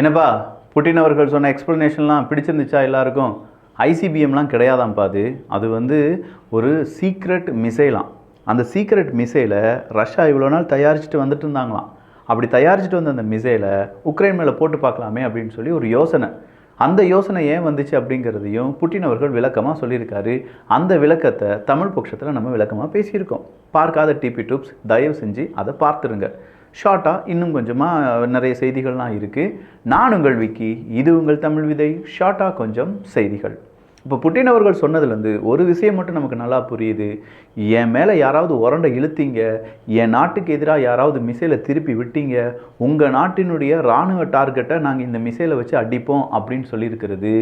என்னப்பா புட்டின் அவர்கள் சொன்ன எக்ஸ்ப்ளனேஷன்லாம் பிடிச்சிருந்துச்சா எல்லாருக்கும்? ஐசிபிஎம்லாம் கிடையாதாம்ப்பா அது. அது வந்து ஒரு சீக்ரெட் மிசைலாம் அந்த சீக்ரெட் மிசைலை ரஷ்யா இவ்வளோ நாள் தயாரிச்சுட்டு வந்துட்டு இருந்தாங்களாம். அப்படி தயாரிச்சுட்டு வந்த அந்த மிசைலை உக்ரைன் மேலே போட்டு பார்க்கலாமே அப்படின்னு சொல்லி ஒரு யோசனை. அந்த யோசனை ஏன் வந்துச்சு அப்படிங்கிறதையும் புட்டின் அவர்கள் விளக்கமாக சொல்லியிருக்காரு. அந்த விளக்கத்தை தமிழ் பட்சத்தில் நம்ம விளக்கமாக பேசியிருக்கோம். பார்க்காத டிபி டூப்ஸ் தயவு செஞ்சு அதை பார்த்துருங்க. ஷார்ட்டாக இன்னும் கொஞ்சமாக நிறைய செய்திகள்லாம் இருக்குது நான் உங்கள் விக்கி இது உங்கள் தமிழ் விதை. ஷார்ட்டாக கொஞ்சம் செய்திகள். இப்போ புட்டின் அவர்கள் சொன்னதுலேருந்து ஒரு விஷயம் மட்டும் நமக்கு நல்லா புரியுது. என் மேலே யாராவது உரண்டை இழுத்தீங்க என் நாட்டுக்கு எதிராக யாராவது மிசைலை திருப்பி விட்டீங்க உங்கள் நாட்டினுடைய இராணுவ டார்கெட்டை நாங்கள் இந்த மிசைலை வச்சு அடிப்போம் அப்படின்னு சொல்லியிருக்கிறது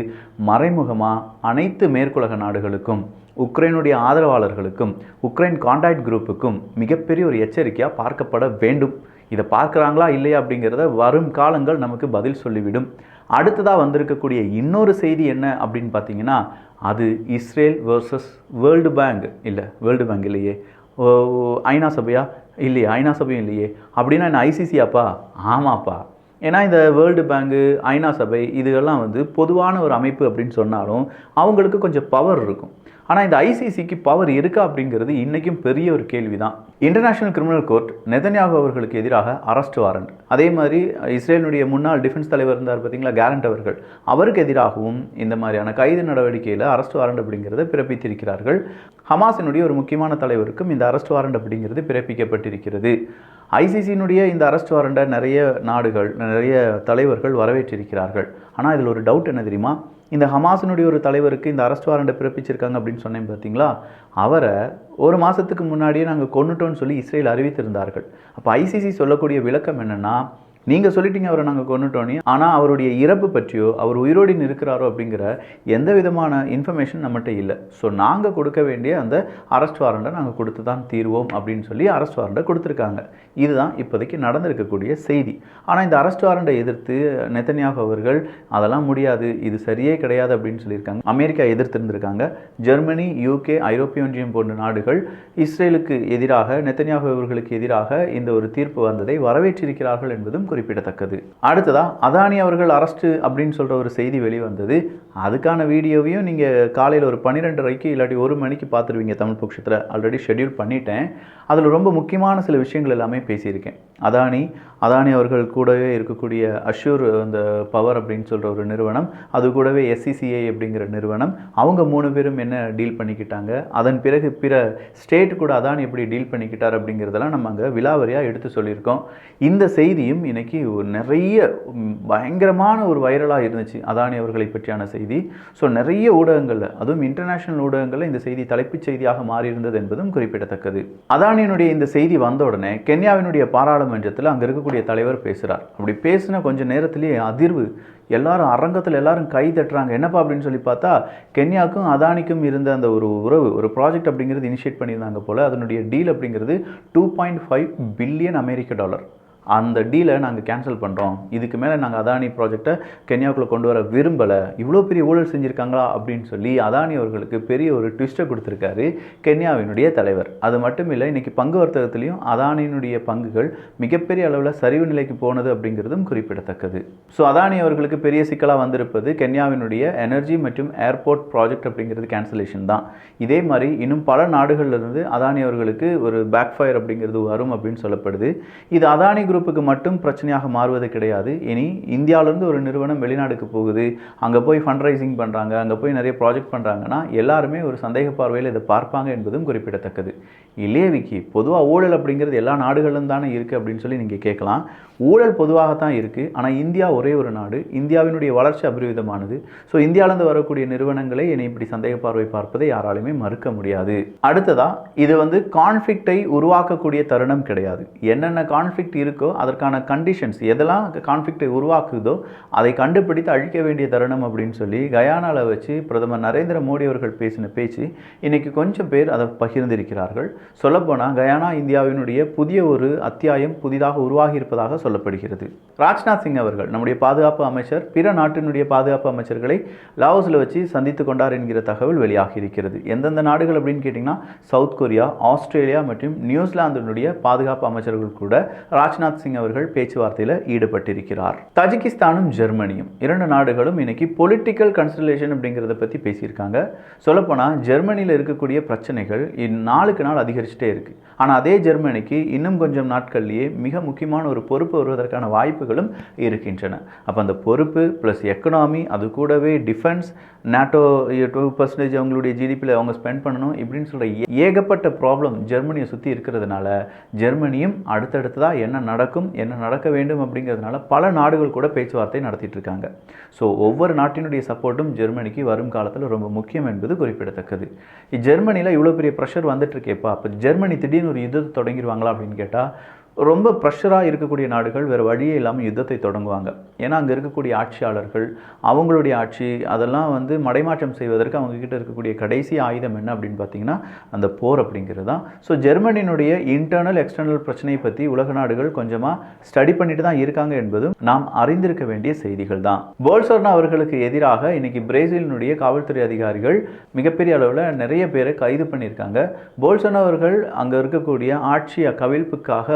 மறைமுகமாக அனைத்து மேற்குலக நாடுகளுக்கும் உக்ரைனுடைய ஆதரவாளர்களுக்கும் உக்ரைன் கான்டாக்ட் குரூப்புக்கும் மிகப்பெரிய ஒரு எச்சரிக்கையாக பார்க்கப்பட வேண்டும். இதை பார்க்குறாங்களா இல்லையா அப்படிங்கிறத வரும் காலங்கள் நமக்கு பதில் சொல்லிவிடும். அடுத்ததாக வந்திருக்கக்கூடிய இன்னொரு செய்தி என்ன அப்படின்னு பார்த்தீங்கன்னா அது இஸ்ரேல் வேர்சஸ் வேர்ல்டு பேங்க் இல்லை வேர்ல்டு பேங்க் இல்லையே. ஓ, ஐநா சபையா? இல்லையே ஐநா சபையும் இல்லையே. அப்படின்னா என்ன ஐசிசியாப்பா? ஆமாப்பா. ஏன்னா இந்த வேர்ல்டு பேங்கு ஐநா சபை இதுகெல்லாம் வந்து பொதுவான ஒரு அமைப்பு அப்படின்னு சொன்னாலும் அவங்களுக்கு கொஞ்சம் பவர் இருக்கும். ஆனால் இந்த ஐசிசிக்கு பவர் இருக்கா அப்படிங்கிறது இன்றைக்கும் பெரிய ஒரு கேள்வி தான் இன்டர்நேஷனல் கிரிமினல் கோர்ட் நெதன்யாகு அவர்களுக்கு எதிராக அரெஸ்ட் வாரண்ட் அதே மாதிரி இஸ்ரேலினுடைய முன்னாள் டிஃபென்ஸ் தலைவர் இருந்தார் பார்த்தீங்களா கேரண்ட் அவர்கள். அவருக்கு எதிராகவும் இந்த மாதிரியான கைது நடவடிக்கையில் அரெஸ்ட் வாரண்ட் அப்படிங்கிறத பிறப்பித்திருக்கிறார்கள். ஹமாஸினுடைய ஒரு முக்கியமான தலைவருக்கும் இந்த அரெஸ்ட் வாரண்ட் அப்படிங்கிறது பிறப்பிக்கப்பட்டிருக்கிறது. ஐசிசியினுடைய இந்த அரெஸ்ட் வாரண்டை நிறைய நாடுகள் நிறைய தலைவர்கள் வரவேற்றிருக்கிறார்கள். ஆனால் இதில் ஒரு டவுட் என்ன தெரியுமா? இந்த ஹமாஸினுடைய ஒரு தலைவருக்கு இந்த அரெஸ்ட் வாரண்டை பிறப்பிச்சிருக்காங்க அப்படின்னு சொன்னேன் பார்த்தீங்களா? அவரை ஒரு மாதத்துக்கு முன்னாடியே நாங்கள் கொண்டுட்டோம்னு சொல்லி இஸ்ரேல் அறிவித்திருந்தார்கள். அப்போ ஐசிசி சொல்லக்கூடிய விளக்கம் என்னென்னா நீங்கள் சொல்லிட்டீங்க அவரை நாங்கள் கொண்டுட்டோன்னு ஆனால் அவருடைய இறப்பு பற்றியோ அவர் உயிரோடின் இருக்கிறாரோ அப்படிங்கிற எந்த விதமான இன்ஃபர்மேஷன் நம்மகிட்ட இல்லை. ஸோ நாங்கள் கொடுக்க வேண்டிய அந்த அரெஸ்ட் வாரண்டை நாங்கள் கொடுத்து தான் தீர்வோம் அப்படின்னு சொல்லி அரெஸ்ட் வாரண்டை கொடுத்துருக்காங்க. இதுதான் இப்போதைக்கு நடந்திருக்கக்கூடிய செய்தி. ஆனால் இந்த அரெஸ்ட் வாரண்டை எதிர்த்து நெத்தன்யாகு அவர்கள் அதெல்லாம் முடியாது இது சரியே கிடையாது அப்படின்னு சொல்லியிருக்காங்க. அமெரிக்கா எதிர்த்திருந்திருக்காங்க. ஜெர்மனி யூகே ஐரோப்பிய ஒன்றியம் போன்ற நாடுகள் இஸ்ரேலுக்கு எதிராக நெத்தன்யாகு அவர்களுக்கு எதிராக இந்த ஒரு தீர்ப்பு வந்ததை வரவேற்றிருக்கிறார்கள் என்பதும் குறிப்பிடத்தக்கது. அடுத்ததா அதானி அவர்கள் அரஸ்ட் அப்படின்னு சொல்ற ஒரு செய்தி வெளிவந்தது. அதுக்கான வீடியோவையும் நீங்கள் காலையில் ஒரு பன்னிரெண்டரைக்கு இல்லாட்டி ஒரு மணிக்கு பார்த்துருவீங்க தமிழ் பட்சத்தில் ஆல்ரெடி ஷெடியூல் பண்ணிட்டேன். அதில் ரொம்ப முக்கியமான சில விஷயங்கள் எல்லாமே பேசியிருக்கேன். அதானி அதானி அவர்கள் கூடவே இருக்கக்கூடிய அஷூர் அந்த பவர் அப்படின்னு சொல்கிற ஒரு நிறுவனம் அது கூடவே எஸ்சிசிஐ அப்படிங்கிற நிறுவனம் அவங்க மூணு பேரும் என்ன டீல் பண்ணிக்கிட்டாங்க? அதன் பிறகு பிற ஸ்டேட் கூட அதானி எப்படி டீல் பண்ணிக்கிட்டார் அப்படிங்கிறதெல்லாம் நம்ம அங்கே விலாவரியாக எடுத்து சொல்லியிருக்கோம். இந்த செய்தியும் இன்றைக்கி ஒரு நிறைய பயங்கரமான ஒரு வைரலாக இருந்துச்சு. அதானி அவர்களை பற்றியான செய்தி. ஸோ நிறைய ஊடகங்களில் அதுவும் இன்டர்நேஷனல் ஊடகங்களில் இந்த செய்தி தலைப்புச் செய்தியாக மாறியிருந்தது என்பதும் குறிப்பிடத்தக்கது. அதானியினுடைய இந்த செய்தி வந்த உடனே கென்யாவினுடைய பாராளுமன்றத்தில் அங்கே இருக்கக்கூடிய தலைவர் பேசுகிறார் அப்படி பேசின கொஞ்ச நேரத்திலேயே அதிர்வு. எல்லாரும் அரங்கத்தில் எல்லாரும் கை தட்டுறாங்க. என்னப்பா அப்படின்னு சொல்லி பார்த்தா கென்யாவுக்கும் அதானிக்கும் இருந்த அந்த ஒரு உறவு ஒரு ப்ராஜெக்ட் அப்படிங்கிறது இனிஷியேட் பண்ணியிருந்தாங்க போல் அதனுடைய டீல் அப்படிங்கிறது டூ பாயிண்ட் ஃபைவ் பில்லியன் அமெரிக்க டாலர். அந்த டீலை நாங்கள் கேன்சல் பண்ணுறோம் இதுக்கு மேலே நாங்கள் அதானி ப்ராஜெக்டை கென்யாவுக்குள்ளே கொண்டு வர விரும்பலை. இவ்வளோ பெரிய ஊழல் செஞ்சுருக்காங்களா அப்படின்னு சொல்லி அதானி அவர்களுக்கு பெரிய ஒரு ட்விஸ்ட்டை கொடுத்துருக்காரு கென்யாவினுடைய தலைவர். அது மட்டும் இல்லை இன்றைக்கி பங்கு வர்த்தகத்திலையும் அதானியினுடைய பங்குகள் மிகப்பெரிய அளவில் சரிவு நிலைக்கு போனது அப்படிங்கிறதும் குறிப்பிடத்தக்கது. ஸோ அதானி அவர்களுக்கு பெரிய சிக்கலாக வந்திருப்பது கென்யாவினுடைய எனர்ஜி மற்றும் ஏர்போர்ட் ப்ராஜெக்ட் அப்படிங்கிறது கேன்சலேஷன் தான். இதே மாதிரி இன்னும் பல நாடுகள்ல இருந்து அதானி அவர்களுக்கு ஒரு பேக் ஃபயர் அப்படிங்கிறது வரும் அப்படின்னு சொல்லப்படுது. இது அதானி குரூப்புக்கு மட்டும் பிரச்சனையாக மாறுவது கிடையாது. இனி இந்தியாவிலேருந்து ஒரு நிறுவனம் வெளிநாடுக்கு போகுது. அங்கே போய் ஃபண்ட் ரைசிங் பண்ணுறாங்க அங்கே போய் நிறைய ப்ராஜெக்ட் பண்ணுறாங்கன்னா எல்லாருமே ஒரு சந்தேக பார்வையில் இதை பார்ப்பாங்க என்பதும் குறிப்பிடத்தக்கது. இல்லையே விக்கி பொதுவாக ஊழல் அப்படிங்கிறது எல்லா நாடுகளிலும் தானே இருக்குது அப்படின்னு சொல்லி நீங்கள் கேட்கலாம். ஊழல் பொதுவாகத்தான் இருக்குது ஆனால் இந்தியா ஒரே ஒரு நாடு. இந்தியாவினுடைய வளர்ச்சி அபரிவிதமானது. ஸோ இந்தியாவிலேருந்து வரக்கூடிய நிறுவனங்களை என்னை இப்படி சந்தேக பார்வை பார்ப்பதை யாராலுமே மறுக்க முடியாது. அடுத்ததாக இது வந்து கான்ஃப்ளிக்டை உருவாக்கக்கூடிய தருணம் கிடையாது. என்னென்ன கான்ஃப்ளிக்ட் இருக்கோ அதற்கான கண்டிஷன்ஸ் எதெல்லாம் கான்ஃப்ளிக்டை உருவாக்குதோ அதை கண்டுபிடித்து அழிக்க வேண்டிய தருணம் அப்படின்னு சொல்லி கயானாவில் வச்சு பிரதமர் நரேந்திர மோடி அவர்கள் பேசின பேச்சு இன்றைக்கி கொஞ்சம் பேர் அதை பகிர்ந்திருக்கிறார்கள். சொல்லப்போனால் கயானா இந்தியாவினுடைய புதிய ஒரு அத்தியாயம் புதிதாக உருவாகி இருப்பதாக சொல்லப்படுகிறது. ராஜ்நாத் சிங் அவர்கள் நம்முடைய பாதுகாப்பு அமைச்சர் பிற நாட்டினுடைய பாதுகாப்பு அமைச்சர்களை லாவோஸில் வச்சு சந்தித்து கொண்டார் என்கிற தகவல் வெளியாகி இருக்கிறது எந்தெந்த நாடுகள் அப்படின்னு கேட்டிங்கன்னா சவுத் கொரியா ஆஸ்திரேலியா மற்றும் நியூசிலாந்தினுடைய பாதுகாப்பு அமைச்சர்கள் கூட ராஜ்நாத் சிங் அவர்கள் பேச்சுவார்த்தையில் ஈடுபட்டிருக்கிறார். தஜிகிஸ்தானும் ஜெர்மனியும் இரண்டு நாடுகளும் இன்னைக்கு பொலிட்டிக்கல் கன்சல்டேஷன் அப்படிங்கிறத பற்றி பேசியிருக்காங்க. சொல்லப்போனால் ஜெர்மனியில் இருக்கக்கூடிய பிரச்சனைகள் இந்நாளுக்கு நாள் அதிகரிச்சுட்டே இருக்கு. ஆனால் அதே ஜெர்மனிக்கு இன்னும் கொஞ்சம் நாட்கள்லேயே மிக முக்கியமான ஒரு பொறுப்பு வருவதற்கான வாய்ப்புகளும் இருக்கின்றன. அப்போ அந்த பொறுப்பு ப்ளஸ் எக்கனாமி அது கூடவே டிஃபென்ஸ் நேட்டோ டூ பர்சன்டேஜ் அவங்களுடைய ஜிடிபியில் அவங்க ஸ்பெண்ட் பண்ணணும் இப்படின்னு சொல்கிற ஏகப்பட்ட ப்ராப்ளம் ஜெர்மனியை சுற்றி இருக்கிறதுனால ஜெர்மனியும் அடுத்தடுத்ததாக என்ன நடக்கும் என்ன நடக்க வேண்டும் அப்படிங்கிறதுனால பல நாடுகள் கூட பேச்சுவார்த்தை நடத்திட்டு இருக்காங்க. ஸோ ஒவ்வொரு நாட்டினுடைய சப்போர்ட்டும் ஜெர்மனிக்கு வரும் காலத்தில் ரொம்ப முக்கியம் என்பது குறிப்பிடத்தக்கது. ஜெர்மனியில் இவ்வளோ பெரிய ப்ரெஷர் வந்துட்டு இருக்கேப்பா அப்போ ஜெர்மனி திடீர்னு ஒரு யுத்தத்தை தொடங்கிடுவாங்களா அப்படின்னு கேட்டால் ரொம்ப ப்ரெஷராக இருக்கக்கூடிய நாடுகள் வேறு வழியே இல்லாமல் யுத்தத்தை தொடங்குவாங்க. ஏன்னா அங்கே இருக்கக்கூடிய ஆட்சியாளர்கள் அவங்களுடைய ஆட்சி அதெல்லாம் வந்து மடைமாற்றம் செய்வதற்கு அவங்க கிட்ட இருக்கக்கூடிய கடைசி ஆயுதம் என்ன அப்படின்னு பார்த்தீங்கன்னா அந்த போர் அப்படிங்கிறது தான். ஸோ ஜெர்மனியினுடைய இன்டர்னல் எக்ஸ்டர்னல் பிரச்சனையை பற்றி உலக நாடுகள் கொஞ்சமாக ஸ்டடி பண்ணிட்டு தான் இருக்காங்க என்பதும் நாம் அறிந்திருக்க வேண்டிய செய்திகள் தான். போல்சர்னா அவர்களுக்கு எதிராக இன்னைக்கு பிரேசிலினுடைய காவல்துறை அதிகாரிகள் மிகப்பெரிய அளவில் நிறைய பேரை கைது பண்ணியிருக்காங்க. போல்சர்னா அவர்கள் அங்கே இருக்கக்கூடிய ஆட்சி கவிழ்ப்புக்காக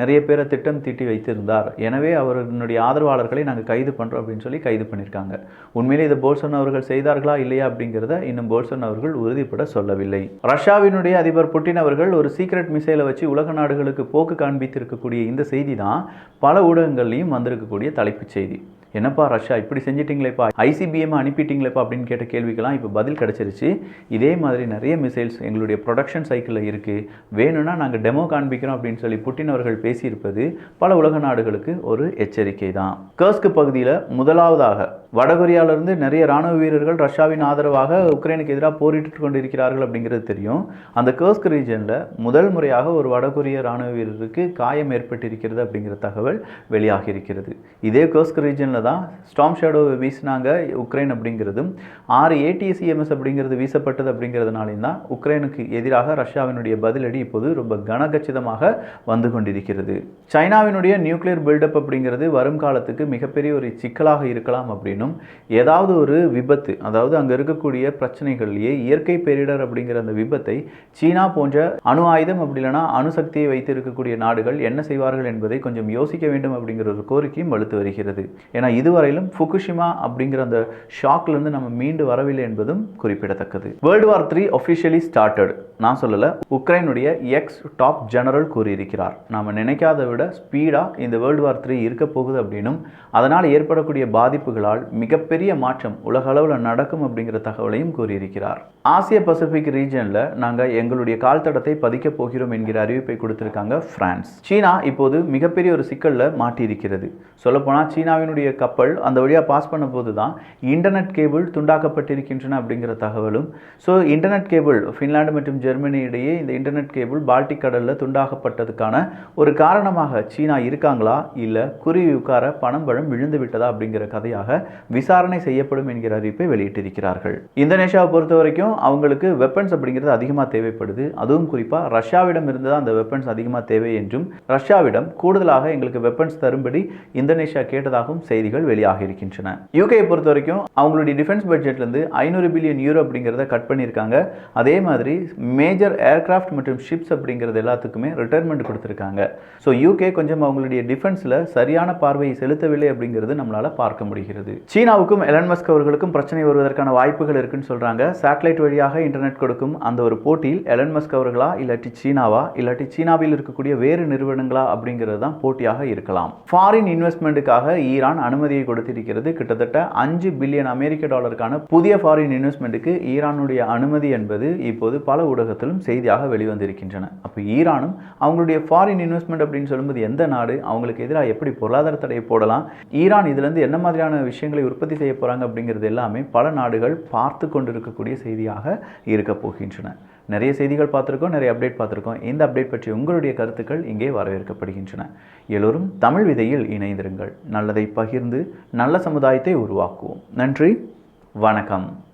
நிறைய பேரை திட்டம் தீட்டி வைத்திருந்தார். எனவே அவருடைய ஆதரவாளர்களை நாங்கள் கைது பண்ணுறோம் அப்படின்னு சொல்லி கைது பண்ணியிருக்காங்க. உண்மையிலே இதை போல்சன் அவர்கள் செய்தார்களா இல்லையா அப்படிங்கிறத இன்னும் போல்சன் அவர்கள் உறுதிப்பட சொல்லவில்லை. ரஷ்யாவினுடைய அதிபர் புட்டின் அவர்கள் ஒரு சீக்ரெட் மிசைலை வச்சு உலக நாடுகளுக்கு போக்கு காண்பித்திருக்கக்கூடிய இந்த செய்தி தான் பல ஊடகங்கள்லையும் வந்திருக்கக்கூடிய தலைப்புச் செய்தி. என்னப்பா ரஷ்யா இப்படி செஞ்சிட்டிங்களேப்பா? ஐசிபிஎம் அனுப்பிட்டீங்களேப்பா அப்படின்னு கேட்ட கேள்விக்கெல்லாம் இப்போ பதில் கிடச்சிருச்சு. இதே மாதிரி நிறைய மிசைல்ஸ் எங்களுடைய ப்ரொடக்ஷன் சைக்கிளில் இருக்குது வேணும்னா நாங்கள் டெமோ காண்பிக்கிறோம் அப்படின்னு சொல்லி புட்டின் அவர்கள் பேசியிருப்பது பல உலக நாடுகளுக்கு ஒரு எச்சரிக்கை தான் கர்ஸ்க் பகுதியில் முதலாவதாக வடகொரியாவிலிருந்து நிறைய ராணுவ வீரர்கள் ரஷ்யாவின் ஆதரவாக உக்ரைனுக்கு எதிராக போரிட்டு கொண்டிருக்கிறார்கள் அப்படிங்கிறது தெரியும். அந்த கர்ஸ்க் ரீஜனில் முதல் முறையாக ஒரு வடகொரிய ராணுவ வீரருக்கு காயம் ஏற்பட்டிருக்கிறது அப்படிங்கிற தகவல் வெளியாகி இருக்கிறது இதே கர்ஸ்க் ரீஜனில் தான் ஸ்டாம் ஷேடோ வீசினாங்க உக்ரைன் அப்படிங்கிறதும் ஆறு ஏடிசிஎம்எஸ் அப்படிங்கிறது வீசப்பட்டது அப்படிங்கிறதுனாலையும் தான் உக்ரைனுக்கு எதிராக ரஷ்யாவினுடைய பதிலடி இப்போது ரொம்ப கனகச்சிதமாக வந்து கொண்டிருக்கிறது. சைனாவினுடைய நியூக்ளியர் பில்டப் அப்படிங்கிறது வரும் காலத்துக்கு மிகப்பெரிய ஒரு சிக்கலாக இருக்கலாம் அப்படின்னு அப்படின்னும் ஏதாவது ஒரு விபத்து அதாவது அங்கே இருக்கக்கூடிய பிரச்சனைகள்லேயே இயற்கை பேரிடர் அப்படிங்கிற அந்த விபத்தை சீனா போன்ற அணு ஆயுதம் அப்படி இல்லைன்னா அணுசக்தியை வைத்து இருக்கக்கூடிய நாடுகள் என்ன செய்வார்கள் என்பதை கொஞ்சம் யோசிக்க வேண்டும் அப்படிங்கிற ஒரு கோரிக்கையும் வலுத்து வருகிறது. ஏன்னா இதுவரையிலும் ஃபுகுஷிமா அப்படிங்கிற அந்த ஷாக்லேருந்து நம்ம மீண்டு வரவில்லை என்பதும் குறிப்பிடத்தக்கது. World war three officially started நான் சொல்லலை உக்ரைனுடைய எக்ஸ் டாப் ஜெனரல் கூறியிருக்கிறார். நாம் நினைக்காத விட ஸ்பீடாக இந்த வேர்ல்டு வார் த்ரீ இருக்க போகுது அப்படின்னும் அதனால் ஏற்படக்கூடிய பாதிப்புகளால் மிகப்பெரிய மாற்றம் உலக அளவில் நடக்கும் அப்படிங்கிற தகவலையும் கூறியிருக்கிறார். ஆசிய பசிபிக் ரீஜனில் நாங்கள் எங்களுடைய கால் தடத்தை பதிக்கப் போகிறோம் என்கிற அறிவிப்பை கொடுத்திருக்காங்க பிரான்ஸ். சீனா இப்போது மிகப்பெரிய ஒரு சிக்கலில் மாட்டியிருக்கிறது. சொல்லப்போனால் சீனாவினுடைய கப்பல் அந்த வழியாக பாஸ் பண்ண போது தான் இன்டர்நெட் கேபிள் துண்டாக்கப்பட்டிருக்கின்றன அப்படிங்கிற தகவலும் ஸோ இன்டர்நெட் கேபிள் ஃபின்லாந்து மற்றும் ஜெர்மனி இடையே இந்த இன்டர்நெட் கேபிள் பால்டிக் கடலில் துண்டாக்கப்பட்டதுக்கான ஒரு காரணமாக சீனா இருக்காங்களா இல்லை குருவி உட்கார பணம் பழம் விழுந்து விட்டதா அப்படிங்கிற கதையாக விசாரணை செய்யப்படும் என்கிற அறிவிப்பை வெளியிட்டிருக்கிறார்கள். இந்தோனேஷியாவை பொறுத்த வரைக்கும் அவங்களுக்கு வெப்பன்ஸ் அப்படிங்கிறது அதிகமாக தேவைப்படுது. அதுவும் குறிப்பாக ரஷ்யாவிடம் இருந்து தான் அந்த வெப்பன்ஸ் அதிகமாக தேவை என்றும் ரஷ்யாவிடம் கூடுதலாக எங்களுக்கு வெப்பன்ஸ் தரும்படி இந்தோனேஷியா கேட்டதாகவும் செய்திகள் வெளியாக இருக்கின்றன யூகேயை பொறுத்த வரைக்கும் அவங்களுடைய டிஃபென்ஸ் பட்ஜெட்லேருந்து ஐநூறு பில்லியன் யூரோ அப்படிங்கிறத கட் பண்ணியிருக்காங்க. அதே மாதிரி மேஜர் ஏர்கிராஃப்ட் மற்றும் ஷிப்ஸ் அப்படிங்கிறது எல்லாத்துக்குமே ரிட்டைர்மெண்ட் கொடுத்துருக்காங்க. ஸோ யூகே கொஞ்சம் அவங்களுடைய டிஃபென்ஸில் சரியான பார்வையை செலுத்தவில்லை அப்படிங்கிறது நம்மளால் பார்க்க முடிகிறது. சீனாவுக்கும் எலன்மஸ்க் அவர்களுக்கும் பிரச்சனை வருவதற்கான வாய்ப்புகள் இருக்குன்னு சொல்கிறாங்க சேட்டலைட் வழியாக இன்டர்நெட் கொடுக்கும் அந்த ஒரு போட்டியில் எலன்மஸ்க் அவர்களா இல்லாட்டி சீனாவா இல்லாட்டி சீனாவில் இருக்கக்கூடிய வேறு நிறுவனங்களா அப்படிங்கிறது தான் போட்டியாக இருக்கலாம். ஃபாரின் இன்வெஸ்ட்மெண்ட்டுக்காக ஈரான் அனுமதியை கொடுத்திருக்கிறது. கிட்டத்தட்ட அஞ்சு பில்லியன் அமெரிக்க டாலருக்கான புதிய ஃபாரின் இன்வெஸ்ட்மெண்ட்டுக்கு ஈரானுடைய அனுமதி என்பது இப்போது பல ஊடகத்திலும் செய்தியாக வெளிவந்திருக்கின்றன. அப்போ ஈரானும் அவங்களுடைய ஃபாரின் இன்வெஸ்ட்மெண்ட் அப்படின்னு சொல்லும்போது எந்த நாடு? அவங்களுக்கு எதிராக எப்படி பொருளாதார தடையை போடலாம்? ஈரான் இதுலேருந்து என்ன மாதிரியான விஷயங்கள் உற்பத்தி செய்ய போகிறாங்க அப்படிங்கிறது எல்லாமே பல நாடுகள் பார்த்து கொண்டிருக்கக்கூடிய செய்தியாக இருக்க போகின்றன. நிறைய செய்திகள் பார்த்துருக்கோம் நிறைய அப்டேட் பார்த்துருக்கோம். இந்த அப்டேட் பற்றி உங்களுடைய கருத்துக்கள் இங்கே வரவேற்கப்படுகின்றன. எல்லோரும் தமிழ் விதையில் இணைந்திருங்கள். நல்லதை பகிர்ந்து நல்ல சமுதாயத்தை உருவாக்குவோம். நன்றி வணக்கம்.